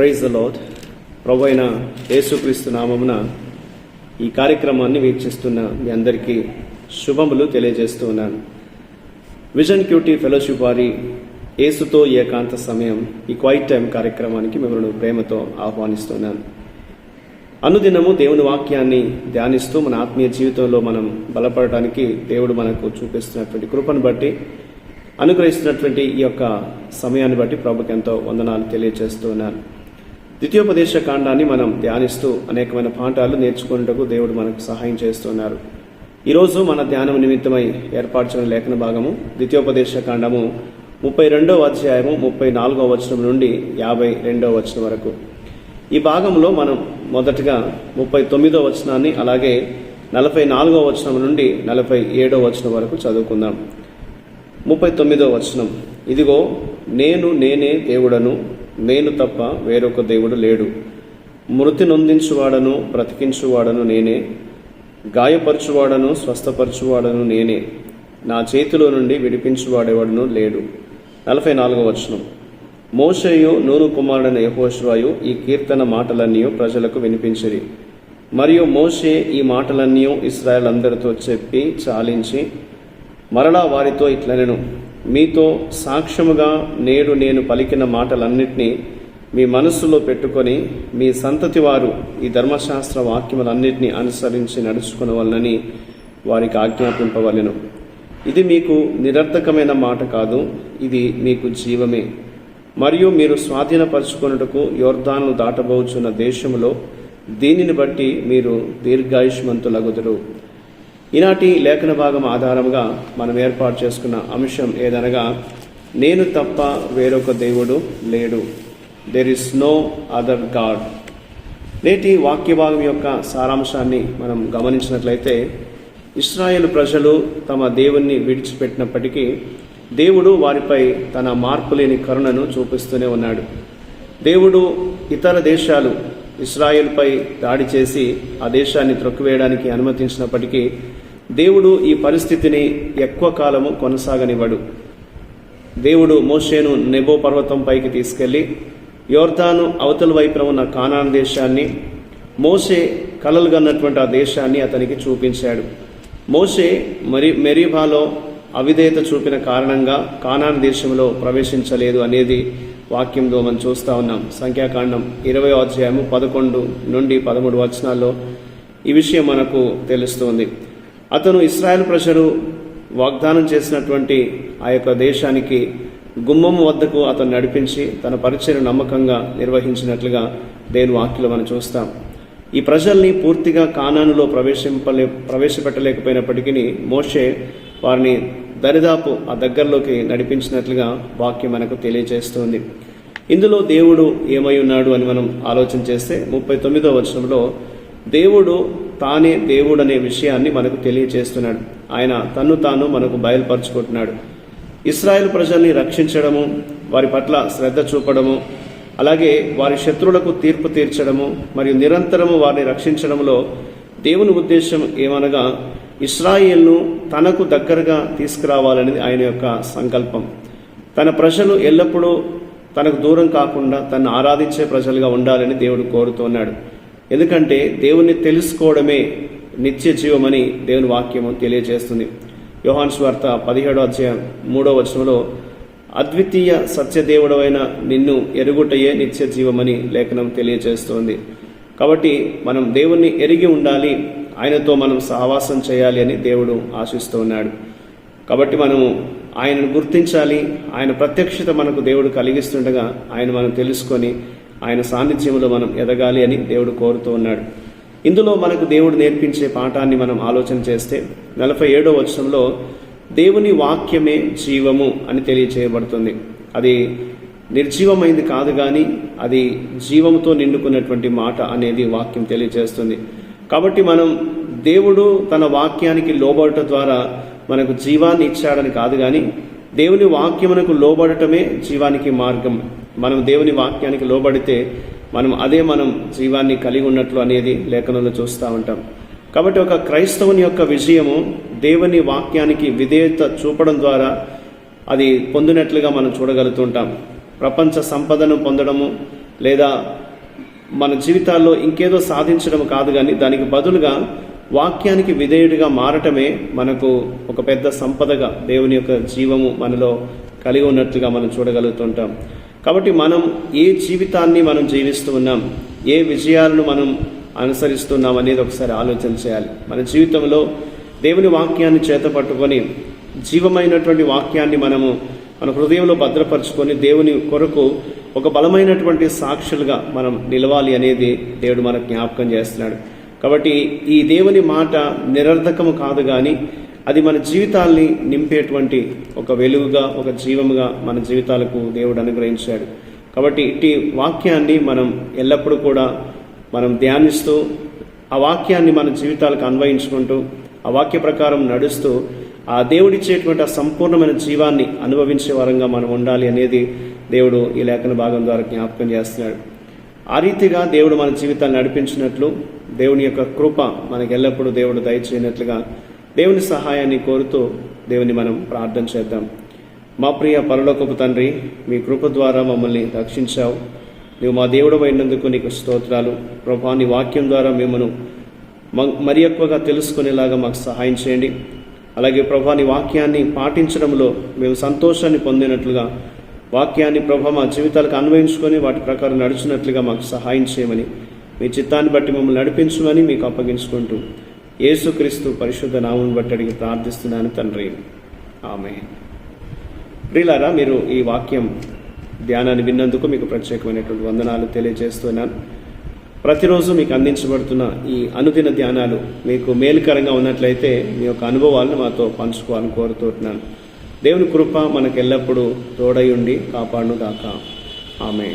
Praise the lord ప్రభు అయిన యేసుక్రీస్తు నామమున ఈ కార్యక్రమాన్ని వీక్షిస్తున్న మీ అందరికీ శుభములు తెలియజేస్తూ ఉన్నాను. విజన్ క్యూటీ ఫెలోషిప్ వారి యేసుతో ఏకాంత సమయం ఈ క్వైట్ టైం కార్యక్రమానికి మిమ్మల్ని ప్రేమతో ఆహ్వానిస్తున్నాను అనుదినము దేవుని వాక్యాన్ని ధ్యానిస్తూ మన ఆత్మీయ జీవితంలో మనం బలపడటానికి దేవుడు మనకు చూపిస్తున్నటువంటి కృపను బట్టి అనుగ్రహిస్తున్నటువంటి ఈ యొక్క సమయాన్ని బట్టి ప్రభుకి ఎంతో వందనాలు తెలియజేస్తూ ఉన్నాను. ద్వితీయోపదేశ కాండాన్ని మనం ధ్యానిస్తూ అనేకమైన పాఠాలు నేర్చుకున్నటకు దేవుడు మనకు సహాయం చేస్తున్నారు. ఈరోజు మన ధ్యానం నిమిత్తమై ఏర్పరచిన లేఖన భాగము ద్వితీయోపదేశ కాండము ముప్పై రెండవ అధ్యాయము ముప్పై నాలుగవ వచనం నుండి యాభై రెండవ వచనం వరకు. ఈ భాగంలో మనం మొదటగా ముప్పై తొమ్మిదో వచనాన్ని అలాగే నలభై నాలుగో వచనం నుండి నలభై ఏడో వచనం వరకు చదువుకుందాం. ముప్పై తొమ్మిదో వచనం. ఇదిగో నేను నేనే దేవుడను నేను తప్ప వేరొక దేవుడు లేడు. మృతి నొందించువాడను బ్రతికించువాడను నేనే. గాయపరచువాడను స్వస్థపరచువాడను నేనే. నా చేతిలో నుండి విడిపించువాడేవాడును లేడు. నలభై నాలుగో వచనం. మోషయు నూరు కుమారుడైన యహోశ్వాయు ఈ కీర్తన మాటలన్నీ ప్రజలకు వినిపించిరి. మరియు మోషే ఈ మాటలన్నీ ఇస్రాయల్ అందరితో చెప్పి చాలించి మరలా వారితో ఇట్లనెను. మీతో సాక్ష్యముగా నేడు నేను పలికిన మాటలన్నింటినీ మీ మనస్సులో పెట్టుకొని మీ సంతతి వారు ఈ ధర్మశాస్త్ర వాక్యములన్నింటినీ అనుసరించి నడుచుకునవలనని వారికి ఆజ్ఞాపింపవలెను. ఇది మీకు నిరర్థకమైన మాట కాదు ఇది మీకు జీవమే. మరియు మీరు స్వాధీనపరచుకొనుటకు యోర్ధాను దాటబోచున్న దేశములో దీనిని బట్టి మీరు దీర్ఘాయుష్మంతులగుదురు. ఈనాటి లేఖన భాగం ఆధారంగా మనం ఏర్పాటు చేసుకున్న అంశం ఏదనగా నేను తప్ప వేరొక దేవుడు లేడు. There is no other god నేటి వాక్య భాగం యొక్క సారాంశాన్ని మనం గమనించినట్లయితే ఇస్రాయేల్ ప్రజలు తమ దేవుణ్ణి విడిచిపెట్టినప్పటికీ దేవుడు వారిపై తన మార్పులేని కరుణను చూపిస్తూనే ఉన్నాడు. దేవుడు ఇతర దేశాలు ఇస్రాయేల్పై దాడి చేసి ఆ దేశాన్ని త్రొక్కివేయడానికి అనుమతించినప్పటికీ దేవుడు ఈ పరిస్థితిని ఎక్కువ కాలము కొనసాగనివ్వడు. దేవుడు మోషేను నెబో పర్వతం పైకి తీసుకెళ్ళి యోర్దాను అవతల వైపున ఉన్న కానాన్ దేశాన్ని మోసే కలలుగన్నటువంటి ఆ దేశాన్ని అతనికి చూపించాడు. మోసే మరి మెరీబాలో అవిధేయత చూపిన కారణంగా కానాన్ దేశంలో ప్రవేశించలేదు అనేది వాక్యంలో మనం చూస్తూ ఉన్నాం. సంఖ్యాకాండం ఇరవై అధ్యాయము పదకొండు నుండి పదమూడు వచనాల్లో ఈ విషయం మనకు తెలుస్తుంది. అతను ఇస్రాయల్ ప్రజలు వాగ్దానం చేసినటువంటి ఆ యొక్క దేశానికి గుమ్మం వద్దకు అతను నడిపించి తన పరిచయం నమ్మకంగా నిర్వహించినట్లుగా దేని వాక్యలో మనం చూస్తాం. ఈ ప్రజల్ని పూర్తిగా కానానులో ప్రవేశింపలే ప్రవేశపెట్టలేకపోయినప్పటికీ మోషే వారిని దరిదాపు ఆ దగ్గరలోకి నడిపించినట్లుగా వాక్యం మనకు తెలియజేస్తుంది ఇందులో దేవుడు ఏమై ఉన్నాడు అని మనం ఆలోచన చేస్తే ముప్పై తొమ్మిదో వచనంలో దేవుడు తానే దేవుడు అనే విషయాన్ని మనకు తెలియజేస్తున్నాడు ఆయన తన్ను తాను మనకు బయలుపరుచుకుంటున్నాడు. ఇస్రాయేల్ ప్రజల్ని రక్షించడము వారి పట్ల శ్రద్ధ చూపడము అలాగే వారి శత్రువులకు తీర్పు తీర్చడము మరియు నిరంతరము వారిని రక్షించడంలో దేవుని ఉద్దేశం ఏమనగా ఇస్రాయిల్ను తనకు దగ్గరగా తీసుకురావాలనేది ఆయన యొక్క సంకల్పం. తన ప్రజలు ఎల్లప్పుడూ తనకు దూరం కాకుండా తను ఆరాధించే ప్రజలుగా ఉండాలని దేవుడు కోరుతున్నాడు ఎందుకంటే దేవుణ్ణి తెలుసుకోవడమే నిత్య జీవమని దేవుని వాక్యము తెలియజేస్తుంది. యోహాన్ స్వార్త పదిహేడో అధ్యాయం మూడో వచనంలో అద్వితీయ సత్యదేవుడమైన నిన్ను ఎరుగుటయే నిత్య జీవమని లేఖనం తెలియజేస్తోంది. కాబట్టి మనం దేవుణ్ణి ఎరిగి ఉండాలి ఆయనతో మనం సహవాసం చేయాలి అని దేవుడు ఆశిస్తూ ఉన్నాడు. కాబట్టి మనము ఆయనను గుర్తించాలి. ఆయన ప్రత్యక్షత మనకు దేవుడు కలిగిస్తుండగా ఆయన మనం తెలుసుకొని ఆయన సాన్నిధ్యంలో మనం ఎదగాలి అని దేవుడు కోరుతూ ఉన్నాడు. ఇందులో మనకు దేవుడు నేర్పించే పాఠాన్ని మనం ఆలోచన చేస్తే నలభై ఏడో వచనంలో దేవుని వాక్యమే జీవము అని తెలియచేయబడుతుంది. అది నిర్జీవమైంది కాదు కానీ అది జీవంతో నిండుకున్నటువంటి మాట అనేది వాక్యం తెలియజేస్తుంది కాబట్టి మనం దేవుడు తన వాక్యానికి లోబడటం ద్వారా మనకు జీవాన్ని ఇచ్చాడని కాదు కానీ దేవుని వాక్యమునకు లోబడటమే జీవానికి మార్గం. మనం దేవుని వాక్యానికి లోబడితే మనం అదే మనం జీవాన్ని కలిగి ఉన్నట్లు అనేది లేఖనంలో చూస్తూ ఉంటాం. కాబట్టి ఒక క్రైస్తవుని యొక్క విజయము దేవుని వాక్యానికి విధేయత చూపడం ద్వారా అది పొందినట్లుగా మనం చూడగలుగుతుంటాం. ప్రపంచ సంపదను పొందడము లేదా మన జీవితాల్లో ఇంకేదో సాధించడం కాదు కానీ దానికి బదులుగా వాక్యానికి విధేయుడిగా మారటమే మనకు ఒక పెద్ద సంపదగా దేవుని యొక్క జీవము మనలో కలిగి ఉన్నట్లుగా మనం చూడగలుగుతుంటాం. కాబట్టి మనం ఏ జీవితాన్ని మనం జీవిస్తూ ఉన్నాం ఏ విజయాలను మనం అనుసరిస్తున్నాం అనేది ఒకసారి ఆలోచన చేయాలి. మన జీవితంలో దేవుని వాక్యాన్ని చేత పట్టుకొని జీవమైనటువంటి వాక్యాన్ని మనము మన హృదయంలో భద్రపరచుకొని దేవుని కొరకు ఒక బలమైనటువంటి సాక్షులుగా మనం నిలవాలి అనేది దేవుడు మనకు జ్ఞాపకం చేస్తున్నాడు. కాబట్టి ఈ దేవుని మాట నిరర్ధకము కాదు కానీ అది మన జీవితాల్ని నింపేటువంటి ఒక వెలుగుగా ఒక జీవముగా మన జీవితాలకు దేవుడు అనుగ్రహించాడు. కాబట్టి ఇట్టి వాక్యాన్ని మనం ఎల్లప్పుడూ కూడా మనం ధ్యానిస్తూ ఆ వాక్యాన్ని మన జీవితాలకు అన్వయించుకుంటూ ఆ వాక్య ప్రకారం నడుస్తూ ఆ దేవుడిచ్చేటువంటి ఆ సంపూర్ణమైన జీవాన్ని అనుభవించే వరంగా మనం ఉండాలి అనేది దేవుడు ఈ లేఖన భాగం ద్వారా జ్ఞాపకం చేస్తున్నాడు. ఆ రీతిగా దేవుడు మన జీవితాన్ని నడిపించినట్లు దేవుని యొక్క కృప మనకి ఎల్లప్పుడూ దేవుడు దయచేయనట్లుగా దేవుని సహాయాన్ని కోరుతూ దేవుని మనం ప్రార్థన చేద్దాం. మా ప్రియ పరలోకపు తండ్రి మీ కృప ద్వారా మమ్మల్ని రక్షించావు. నువ్వు మా దేవుడు అయినందుకు నీకు స్తోత్రాలు. ప్రభా నీ వాక్యం ద్వారా మిమ్మను మ- మరి ఎక్కువగా తెలుసుకునేలాగా మాకు సహాయం చేయండి. అలాగే ప్రభా నీ వాక్యాన్ని పాటించడంలో మేము సంతోషాన్ని పొందినట్లుగా వాక్యాన్ని ప్రభా మా జీవితాలకు అన్వయించుకొని వాటి ప్రకారం నడిచినట్లుగా మాకు సహాయం చేయమని మీ చిత్తాన్ని బట్టి మమ్మల్ని నడిపించమని మీకు అప్పగించుకుంటూ యేసుక్రీస్తు పరిశుద్ధ నామం బట్టి అడిగి ప్రార్థిస్తున్నాను తండ్రి. ఆమె ప్రిలారా మీరు ఈ వాక్యం ధ్యానాన్ని విన్నందుకు మీకు ప్రత్యేకమైనటువంటి వందనాలు తెలియజేస్తున్నాను. ప్రతిరోజు మీకు అందించబడుతున్న ఈ అనుదిన ధ్యానాలు మీకు మేలుకరంగా ఉన్నట్లయితే మీ యొక్క అనుభవాలను మాతో పంచుకోవాలని కోరుతున్నాను. దేవుని కృప మనకు ఎల్లప్పుడూ తోడై ఉండి కాపాడును గాక ఆమె